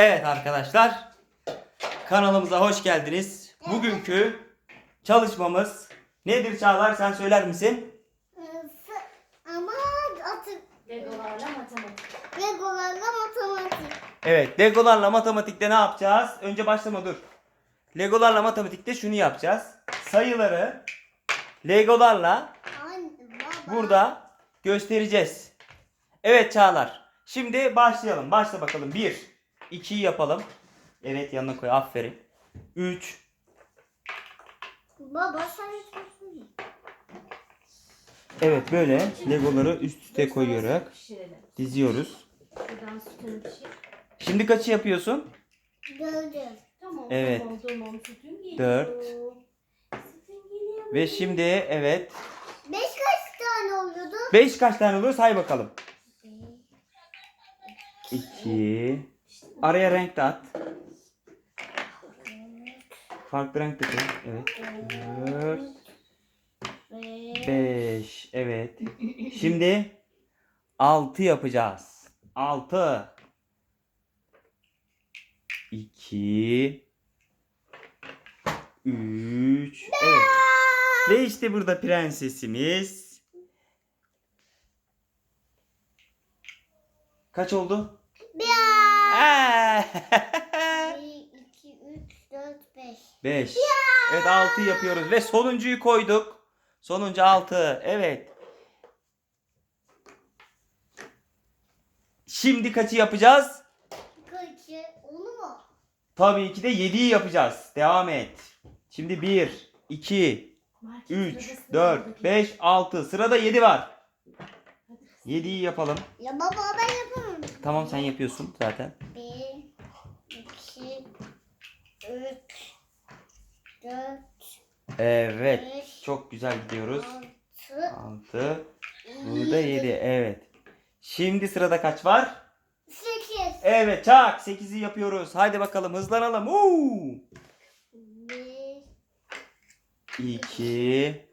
Evet arkadaşlar. Kanalımıza hoş geldiniz. Bugünkü çalışmamız nedir Çağlar sen söyler misin? Ama atı Legolarla matematik. Legolarla matematik. Evet Legolarla matematikte ne yapacağız? Önce başlama dur. Legolarla matematikte şunu yapacağız. Sayıları Legolarla Anne, baba. burada göstereceğiz. Evet Çağlar. Şimdi başlayalım. Başla bakalım. 1 2'yi yapalım. Evet yanına koy. Aferin. 3 Baba sen bakmıyor. Evet böyle Legoları üst üste koyarak diziyoruz. Şuradan sütünü pişir. Şimdi kaçı yapıyorsun? Gördüm. Tamam. Evet. Tamam tamam sütün geliyor. Dört. Sütün geliyor. Ve şimdi evet. Beş kaç tane oluyordu? 5 kaç tane oluyor say bakalım. 2 Araya renk de at. Farklı renk de koy. Evet. 4 Beş. 5 Evet. Şimdi 6 yapacağız. 6 2 3 Evet. Ve işte burada prensesimiz. Kaç oldu? Bir. Aa! Bir, iki, üç, dört, beş. 5. Evet 6 yapıyoruz ve sonuncuyu koyduk. Sonuncu 6. Evet. Şimdi kaçı yapacağız? Kaçı? Onu mu? Tabii ki de 7'yi yapacağız. Devam et. Şimdi 1, 2, Market 3, sırası 4, buradaki. 5, 6. Sırada 7 var. 7'yi yapalım. Ya baba ben yapamam. Tamam sen yapıyorsun zaten. 4 Evet. Beş, Çok güzel gidiyoruz. 6 Burada 7. Evet. Şimdi sırada kaç var? 8 Evet çak 8'i yapıyoruz. Haydi bakalım hızlanalım. Uuu. 2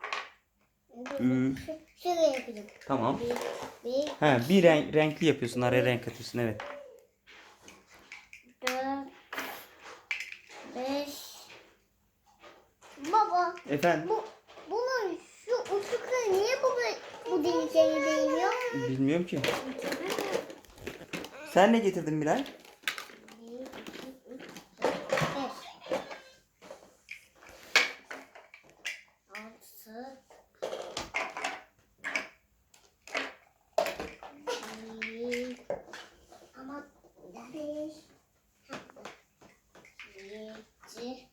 3 Şöyle yapacağım. Tamam. Bir, bir, He, bir renk, renkli yapıyorsun. Araya renk atıyorsun evet. Efendim? bu bunun şu uçlukları niye bu bu delikleri değmiyor? Bilmiyorum ki. Sen ne getirdin Bilal? Bir, iki, üç, dört, beş. Altı. Bir. Ama beş. Yedi.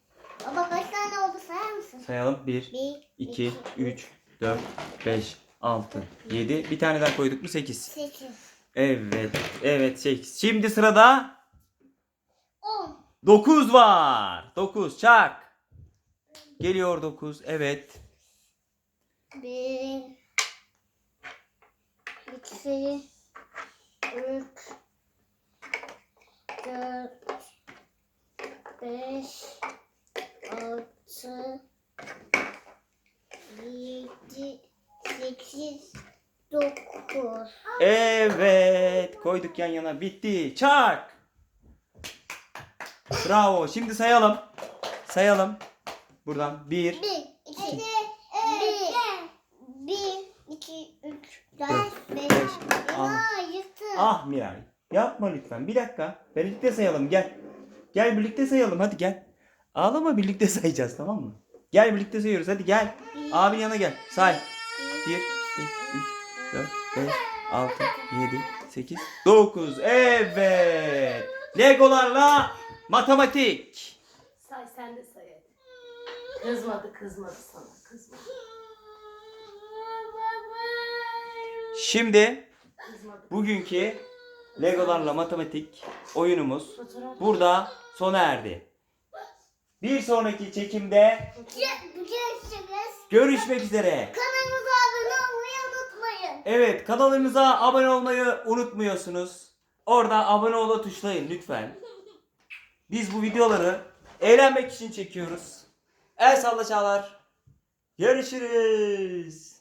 Baba kaç tane oldu sayar mısın? Sayalım. 1, Bir, 2, 3, 4, 5, 6, 7. Bir tane daha koyduk mu? 8. sekiz, Evet. Evet 8. Şimdi sırada on. 9 var. 9 çak. Geliyor 9. Evet. Bir, iki, üç, dört, beş, altı, yedi, sekiz, dokuz. Evet. Koyduk yan yana. Bitti. Çak. Bravo. Şimdi sayalım. Sayalım. Buradan 1, Bir, iki, bir, bir, iki, üç, dört, beş, beş, altı. Aa, yırtı. Ah Miray. Yapma lütfen. Bir dakika. Birlikte sayalım. Gel. Gel birlikte sayalım. Hadi gel. Ağlama birlikte sayacağız tamam mı? Gel birlikte sayıyoruz. Hadi gel. Abin yana gel. Say. 1, 2, 3, 4, 5, 6, 7, 8, 9. Evet. Legolarla matematik. Say sen de say. Kızmadı kızmadı sana kızmadı. Şimdi Kızmadı. bugünkü Legolarla matematik oyunumuz Fotoğraf. burada sona erdi. Bir sonraki çekimde. Görüşmek üzere. Kanalımıza abone olmayı unutmayın. Evet kanalımıza abone olmayı unutmuyorsunuz. Orada abone ola tuşlayın lütfen. Biz bu videoları eğlenmek için çekiyoruz. El salla çağlar. Görüşürüz.